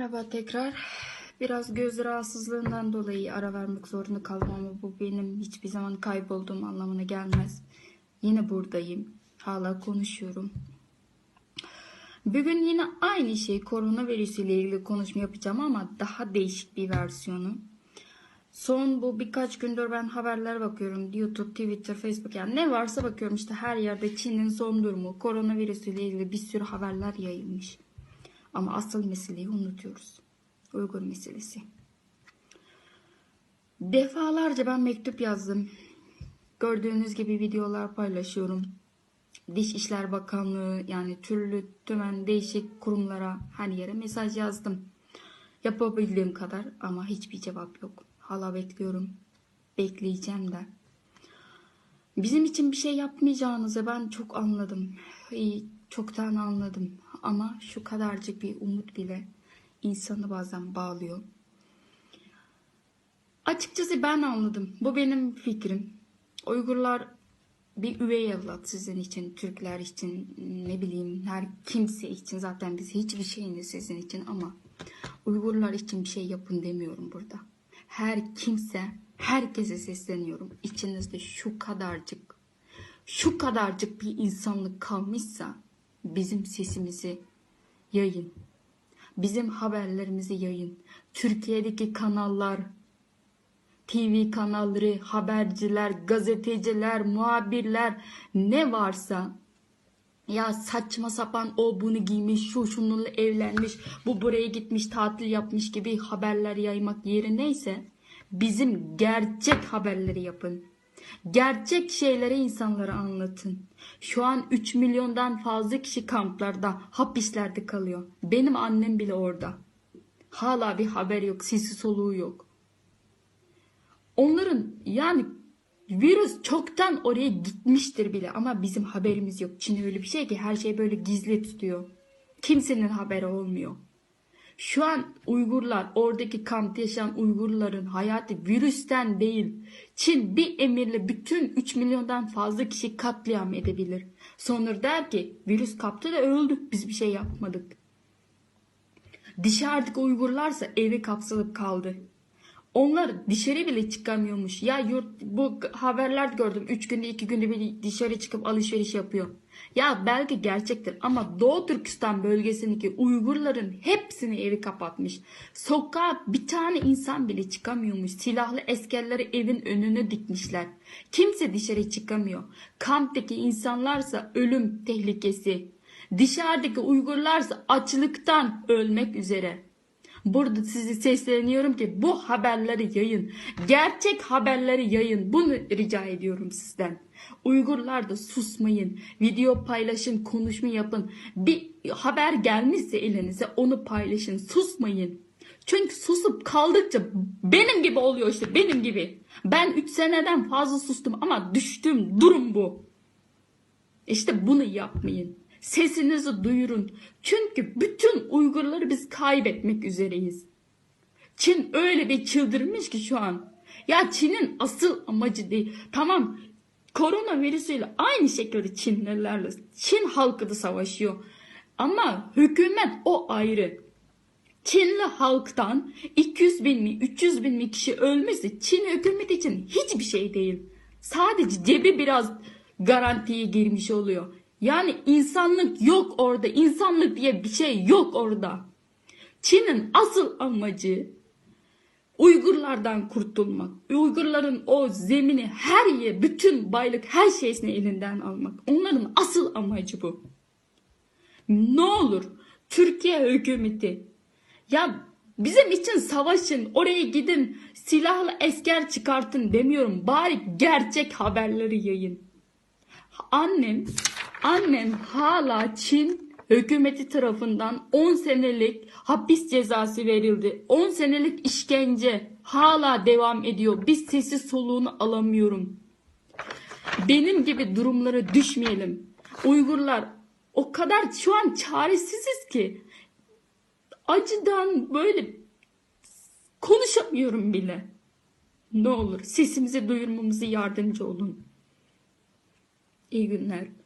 Merhaba tekrar. Biraz göz rahatsızlığından dolayı ara vermek zorunda kaldım ama bu benim hiçbir zaman kaybolduğum anlamına gelmez. Yine buradayım. Hala konuşuyorum. Bugün yine aynı şey koronavirüs ile ilgili konuşma yapacağım ama daha değişik bir versiyonu. Son bu birkaç gündür ben haberlere bakıyorum. YouTube, Twitter, Facebook yani ne varsa bakıyorum işte her yerde Çin'in son durumu, koronavirüs ile ilgili bir sürü haberler yayılmış. Ama asıl meseleyi unutuyoruz. Uygur meselesi. Defalarca ben mektup yazdım. Gördüğünüz gibi videolar paylaşıyorum. Diş İşler Bakanlığı yani türlü tümen değişik kurumlara her yere mesaj yazdım. Yapabildiğim kadar ama hiçbir cevap yok. Hala bekliyorum. Bekleyeceğim de. Bizim için bir şey yapmayacağınızı ben çok anladım. İyi, çoktan anladım. Ama şu kadarcık bir umut bile insanı bazen bağlıyor. Açıkçası ben anladım. Bu benim fikrim. Uygurlar bir üvey evlat sizin için, Türkler için, ne bileyim her kimse için zaten biz hiçbir şeyiniz sizin için ama Uygurlar için bir şey yapın demiyorum burada. Her kimse, herkese sesleniyorum. İçinizde şu kadarcık, şu kadarcık bir insanlık kalmışsa bizim sesimizi yayın. Bizim haberlerimizi yayın. Türkiye'deki kanallar, TV kanalları, haberciler, gazeteciler, muhabirler ne varsa ya saçma sapan o bunu giymiş, şu şununla evlenmiş, bu buraya gitmiş, tatil yapmış gibi haberler yaymak yerineyse bizim gerçek haberleri yapın. Gerçek şeyleri insanlara anlatın. Şu an 3 milyondan fazla kişi kamplarda, hapislerde kalıyor. Benim annem bile orada. Hala bir haber yok, sesi soluğu yok. Onların yani virüs çoktan oraya gitmiştir bile ama bizim haberimiz yok. Çin öyle bir şey ki her şey böyle gizli tutuyor. Kimsenin haberi olmuyor. Şu an Uygurlar, oradaki kampta yaşayan Uygurların hayatı virüsten değil. Çin bir emirle bütün 3 milyondan fazla kişi katliam edebilir. Sonra der ki virüs kaptı da öldü. Biz bir şey yapmadık. Dışarıdaki Uygurlarsa evi kapsılıp kaldı. Onlar dışarı bile çıkamıyormuş. Ya yurt bu haberler gördüm. 3 günde 2 günde bir dışarı çıkıp alışveriş yapıyor. Ya belki gerçektir ama Doğu Türkistan bölgesindeki Uygurların hepsini evi kapatmış. Sokağa bir tane insan bile çıkamıyormuş. Silahlı eskerleri evin önüne dikmişler. Kimse dışarı çıkamıyor. Kamptaki insanlarsa ölüm tehlikesi. Dışarıdaki Uygurlarsa açlıktan ölmek üzere. Burada sizi sesleniyorum ki bu haberleri yayın. Gerçek haberleri yayın. Bunu rica ediyorum sizden. Uygurlar da susmayın. Video paylaşın, konuşma yapın. Bir haber gelmişse elinize onu paylaşın. Susmayın. Çünkü susup kaldıkça benim gibi oluyor işte benim gibi. Ben 3 seneden fazla sustum ama düştüm durum bu. İşte bunu yapmayın. Sesinizi duyurun. Çünkü bütün Uygurları biz kaybetmek üzereyiz. Çin öyle bir çıldırmış ki şu an. Ya Çin'in asıl amacı değil. Tamam koronavirüsüyle aynı şekilde Çinlilerle Çin halkı da savaşıyor. Ama hükümet o ayrı. Çinli halktan 200 bin mi 300 bin mi kişi ölmesi Çin hükümeti için hiçbir şey değil. Sadece cebi biraz garantiye girmiş oluyor. Yani insanlık yok orada. İnsanlık diye bir şey yok orada. Çin'in asıl amacı Uygurlardan kurtulmak. Uygurların o zemini her yer, bütün baylık, her şeysini elinden almak. Onların asıl amacı bu. Ne olur Türkiye hükümeti ya bizim için savaşın, oraya gidin, silahlı esker çıkartın demiyorum. Bari gerçek haberleri yayın. Annem Annem hala Çin hükümeti tarafından 10 senelik hapis cezası verildi. 10 senelik işkence hala devam ediyor. Biz sesi soluğunu alamıyorum. Benim gibi durumlara düşmeyelim. Uygurlar o kadar şu an çaresiziz ki acıdan böyle konuşamıyorum bile. Ne olur sesimizi duyurmamızı yardımcı olun. İyi günler.